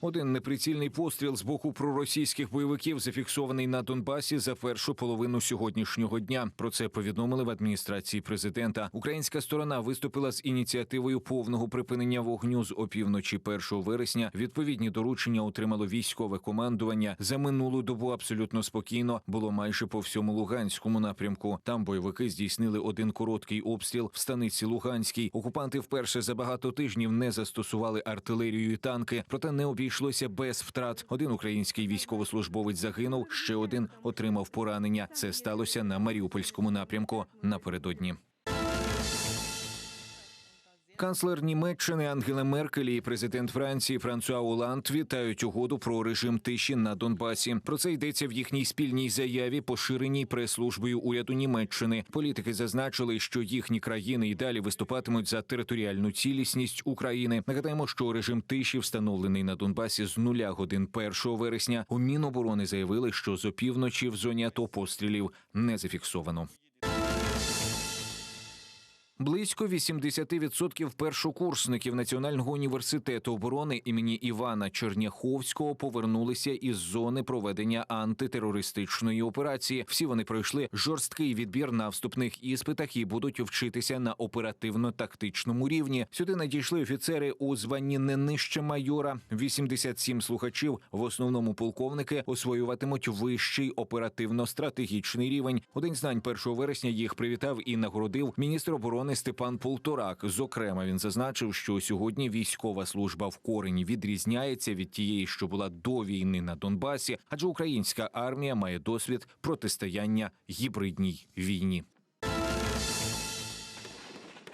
Один неприцільний постріл з боку проросійських бойовиків зафіксований на Донбасі за першу половину сьогоднішнього дня. Про це повідомили в адміністрації президента. Українська сторона виступила з ініціативою повного припинення вогню з опівночі 1 вересня. Відповідні доручення отримало військове командування. За минулу добу абсолютно спокійно було майже по всьому Луганському напрямку. Там бойовики здійснили один короткий обстріл в станиці Луганській. Окупанти вперше за багато тижнів не застосували артилерію і танки, проте не обійшлося без втрат. Один український військовослужбовець загинув, ще один отримав поранення. Це сталося на Маріупольському напрямку напередодні. Канцлер Німеччини Ангела Меркель і президент Франції Франсуа Оланд вітають угоду про режим тиші на Донбасі. Про це йдеться в їхній спільній заяві, поширеній прес-службою уряду Німеччини. Політики зазначили, що їхні країни й далі виступатимуть за територіальну цілісність України. Нагадаємо, що режим тиші встановлений на Донбасі з нуля годин 1 вересня. У Міноборони заявили, що з опівночі в зоні АТО пострілів не зафіксовано. Близько 80% першокурсників Національного університету оборони імені Івана Черняховського повернулися із зони проведення антитерористичної операції. Всі вони пройшли жорсткий відбір на вступних іспитах і будуть вчитися на оперативно-тактичному рівні. Сюди надійшли офіцери у званні не нижче майора. 87 слухачів, в основному полковники, освоюватимуть вищий оперативно-стратегічний рівень. У день знань 1 вересня їх привітав і нагородив міністр оборони Степан Полторак. Зокрема, він зазначив, що сьогодні військова служба в корені відрізняється від тієї, що була до війни на Донбасі, адже українська армія має досвід протистояння гібридній війні.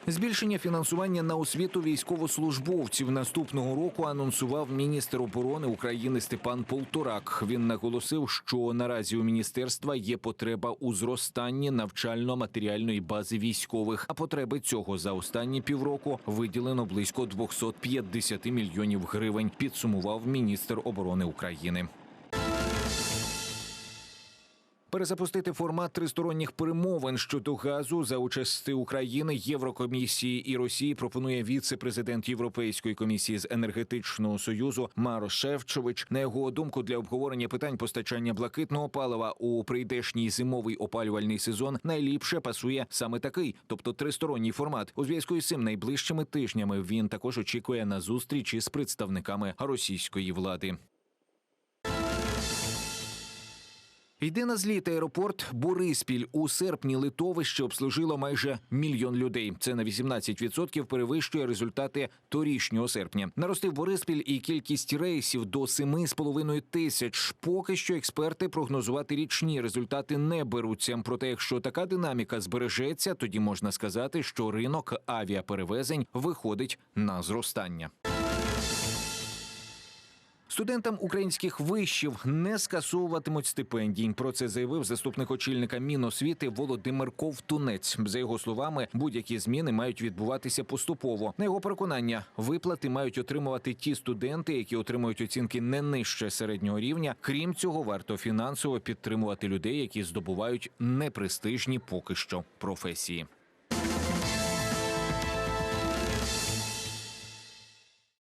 Збільшення фінансування на освіту військовослужбовців наступного року анонсував міністр оборони України Степан Полторак. Він наголосив, що наразі у міністерства є потреба у зростанні навчально-матеріальної бази військових. А потреби цього за останні півроку виділено близько 250 мільйонів гривень. Підсумував міністр оборони України. Перезапустити формат тристоронніх перемовин щодо газу за участи України, Єврокомісії і Росії пропонує віце-президент Європейської комісії з енергетичного союзу Маро Шевчович. На його думку, для обговорення питань постачання блакитного палива у прийдешній зимовий опалювальний сезон найліпше пасує саме такий, тобто тристоронній формат. У зв'язку із цим найближчими тижнями він також очікує на зустрічі з представниками російської влади. Йде на зліт аеропорт Бориспіль. У серпні литовище обслужило майже мільйон людей. Це на 18% перевищує результати торішнього серпня. Наростив Бориспіль і кількість рейсів до 7,5 тисяч. Поки що експерти прогнозувати річні результати не беруться. Проте, якщо така динаміка збережеться, тоді можна сказати, що ринок авіаперевезень виходить на зростання. Студентам українських вишів не скасовуватимуть стипендій. Про це заявив заступник очільника Міносвіти Володимир Ковтунець. За його словами, будь-які зміни мають відбуватися поступово. На його переконання, виплати мають отримувати ті студенти, які отримують оцінки не нижче середнього рівня. Крім цього, варто фінансово підтримувати людей, які здобувають непрестижні поки що професії.